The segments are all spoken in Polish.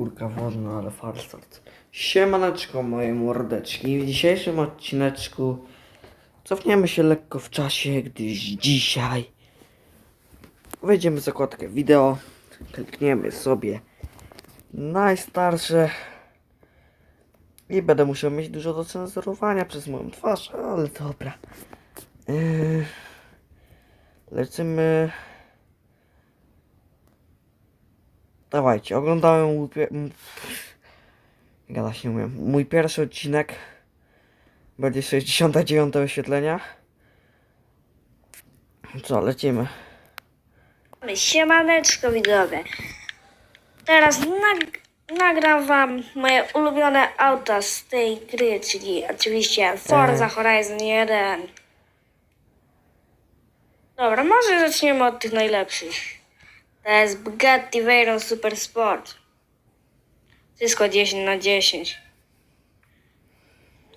kurka wodna, ale farstart. Siemaneczko moje mordeczki. W dzisiejszym odcineczku cofniemy się lekko w czasie, gdyż dzisiaj wejdziemy w zakładkę wideo, klikniemy sobie najstarsze i będę musiał mieć dużo do cenzurowania przez moją twarz, ale dobra. Yy, lecimy Dawajcie, oglądałem mój pier... Gadać nie umiem. Mój pierwszy odcinek. Będzie 69 wyświetlenia. Co, lecimy. Siemaneczko widzowie. Teraz nag nagram wam moje ulubione auta z tej gry, czyli oczywiście Forza Horizon 1. Dobra, może zaczniemy od tych najlepszych. To jest Bugatti Veyron Super Sport. Wszystko 10 na 10.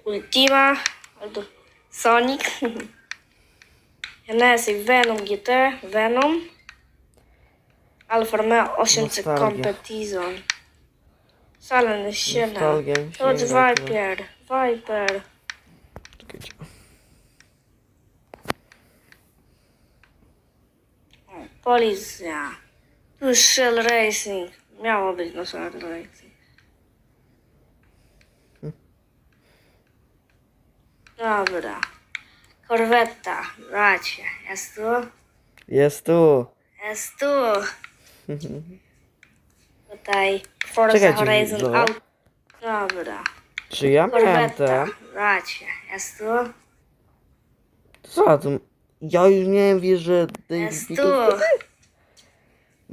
Ultima, albo Sonic. Genesis Venom GT, Venom. Alfa Romeo 800 Nostalgia. Competition. Silent Siena. Nostalgia mi się Dodge nie gra, Viper. Viper. Czekajcie. Policja. Jest Shell Racing. Miało być na Shell Racing. Dobra. Korwetta. Bracie. Jest tu? Jest tu. Jest tu. Tutaj Forza Czekajcie, Horizon. Out. Dobra. Czy ja miałem te? Bracie. Jest tu? Co tu? Ja już miałem wieżę Jest Daily tu.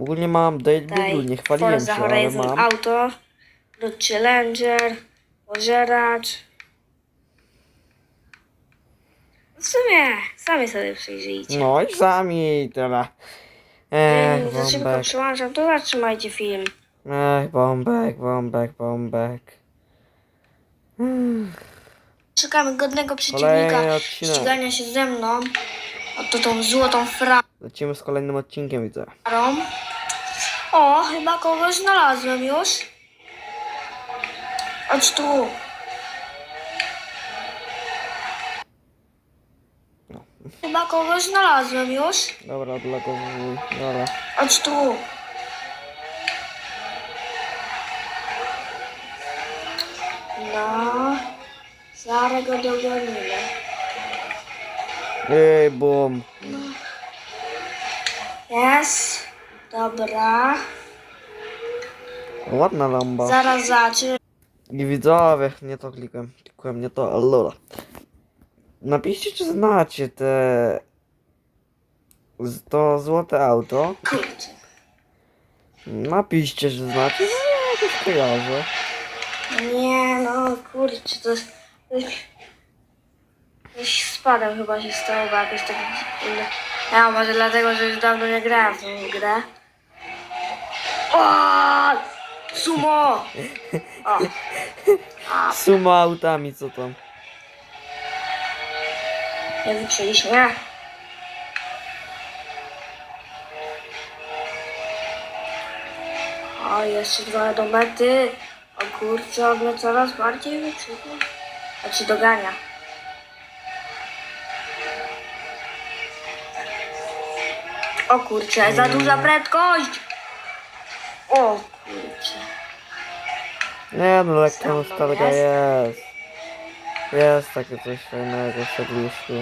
Ogóle mam Beagle, nie chwaliłem Forza się, ale Horizon mam. Auto. Dodge Challenger. Pożeracz. W sumie sami sobie przyjrzyjcie. No i sami tyle. Ech, Ej, Za szybko bombek. przełączam, to zatrzymajcie film. Ech, bombek, bombek, bombek. Szukamy godnego Kolejny przeciwnika odcinek. ścigania się ze mną. Oto tą złotą frarą. Lecimy z kolejnym odcinkiem, widzę. O, chyba kogoś znalazłem już. Chodź tu. Chyba kogoś znalazłem już. Dobra, odlogowuj. Dobra. Chodź tu. No, zaraz go dogonimy. Ej, bum. Jest. Dobra. Ładna lamba. Zaraz zacznie. I widzowie, nie to klikłem. Klikłem nie to, ale dobra. Napiszcie, czy znacie te... z- To złote auto. Kurczę. Napiszcie, że znacie. No, ja jakoś kojarzę. Nie no, kurczę, to jest... Z padem chyba się stało, bo jakoś tak... Ja może dlatego, że już dawno nie grałem w tą grę. O! Sumo! O, Suma autami, co tam? nie wyprzeliśmy. O, jeszcze trochę do mety. O kurczę, mnie coraz bardziej wyprzedza. Znaczy dogania. O kurczę, za duża prędkość! O kurczę. Nie no, lekka Sam nostalgia jest. jest. Takie coś fajnego w serduszku.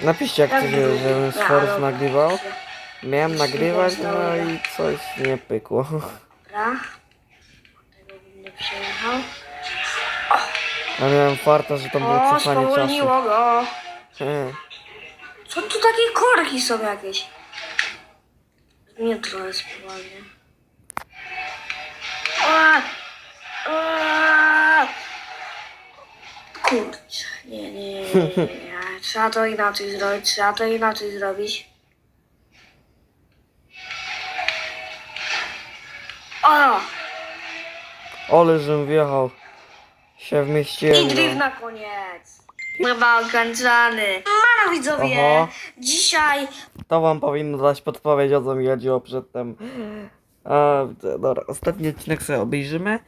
Napiszcie jak Jak chcecie, drugi. żebym z Ja, Force dobra. nagrywał. Miałem nagrywać, no dobra. i coś nie pykło. Dobra. Tego nie przejechał. Ja miałem farta, że tam było cofanie czasu. go. Co tu takie korki są jakieś? Nie trochę! A! Kurczę, nie, nie, nie, nie, nie. Trzeba to inaczej zrobić, trzeba to inaczej zrobić. O! Ole, żem wjechał. Się wmieściłem. I drift no. na koniec. Chyba okończony. Mano widzowie, Oho. dzisiaj To wam powinno dać podpowiedź o co mi chodziło przedtem. A, dobra, ostatni odcinek sobie obejrzymy.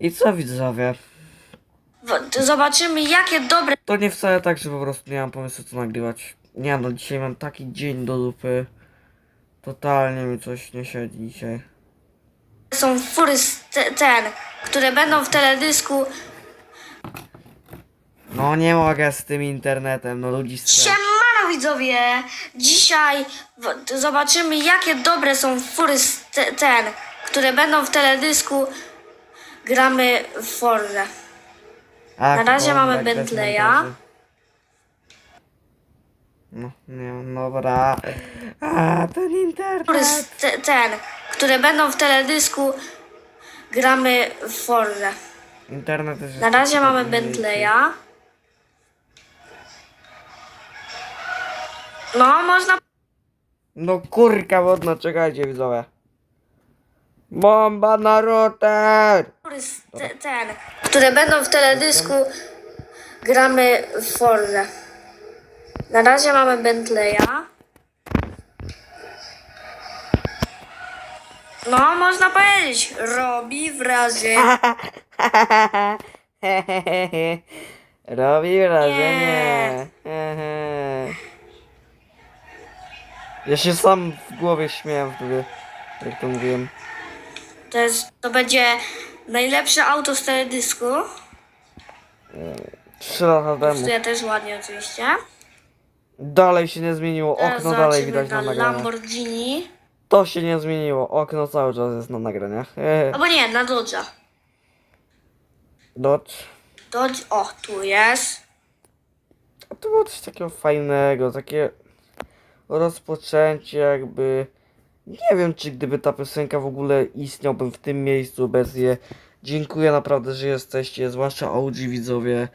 I co widzowie? Zobaczymy, jakie dobre To nie wcale tak, że po prostu nie mam pomysłu co nagrywać. Nie no, dzisiaj mam taki dzień do dupy. Totalnie mi coś nie siedzi dzisiaj. są fury z te, ten, które będą w teledysku. No nie mogę z tym internetem, no ludzi strach. Siemano widzowie! Dzisiaj w- zobaczymy, jakie dobre są fury z te, ten, które będą w teledysku. Gramy w Forze. Ach, Na razie mamy tak, Bentleya. No, nie, dobra. A, ten internet. Fury z te, ten, które będą w teledysku. Gramy w Forze. Internet jest Na razie mamy. Bentleya. No, można No kurka wodna, czekajcie widzowie. Bomba na router! Ten, które będą w teledysku. Gramy w Forze. Na razie mamy Bentleya. No, można powiedzieć, robi wrażenie. Robi wrażenie. Hehe. Ja się sam w głowie śmiałem wtedy, jak to mówiłem. To, jest, to będzie najlepsze auto z teledysku. Trzy lata temu. Kosztuje też ładnie oczywiście. Dalej się nie zmieniło, Teraz okno dalej zobaczymy widać na na nagraniach. Lamborghini. To się nie zmieniło, okno cały czas jest na nagraniach. Albo nie, na Dodge'a. Dodge. Dodge, o, tu jest. A to było coś takiego fajnego, takie rozpoczęcie jakby... Nie wiem, czy gdyby ta piosenka w ogóle istniałbym w tym miejscu obecnie. Dziękuję naprawdę, że jesteście, zwłaszcza OG widzowie.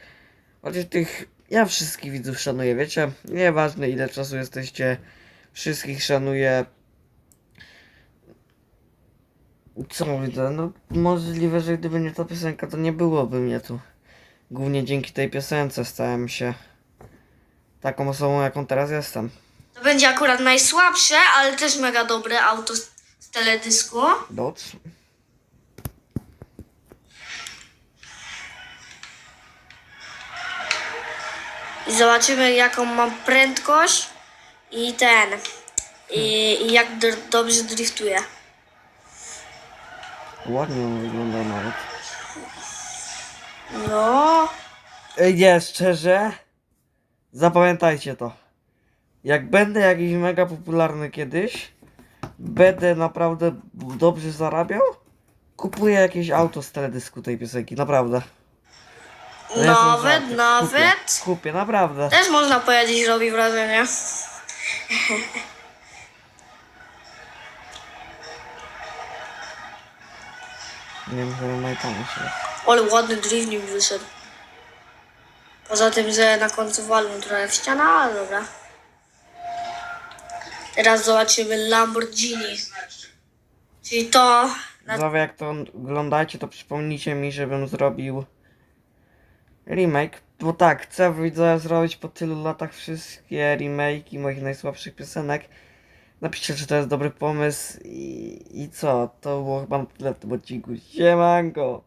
Chociaż tych... Ja wszystkich widzów szanuję, wiecie? Nieważne ile czasu jesteście, wszystkich szanuję. Co widzę? No możliwe, że gdyby nie ta piosenka, to nie byłoby mnie tu. Głównie dzięki tej piosence stałem się taką osobą, jaką teraz jestem. To będzie akurat najsłabsze, ale też mega dobre auto z, z teledysku. Dodge. I zobaczymy jaką mam prędkość i ten. I, i jak dr- dobrze driftuje. Ładnie on wygląda nawet. No. Ej, Nie, szczerze. Zapamiętajcie to. Jak będę jakiś mega popularny kiedyś, będę naprawdę dobrze zarabiał, kupuję jakieś auto z teledysku tej piosenki, naprawdę. Nawet, żarty. nawet. Kupię, kupię naprawdę. Też można powiedzieć, robi wrażenie. Nie wiem, chyba najtańsze. Ale ładny drift nim wyszedł. Poza tym, że na końcu walnął trochę w ścianę, ale dobra. Teraz zobaczymy Lamborghini. Czyli to... Widzowie, jak to oglądacie, to przypomnijcie mi, żebym zrobił remake. Bo tak, chcę widzowie zrobić po tylu latach wszystkie remake'i moich najsłabszych piosenek. Napiszcie, czy to jest dobry pomysł i, i co? To było chyba tyle w tym odcinku. Siemanko!